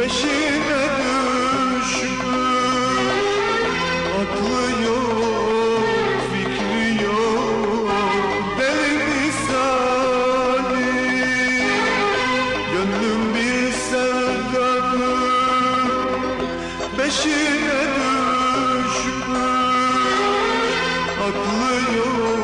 peşine düşmüş Aklı yok, fikri yok, deli misali. Gönlüm bir sevdalı, peşine düşmüş Aklı yok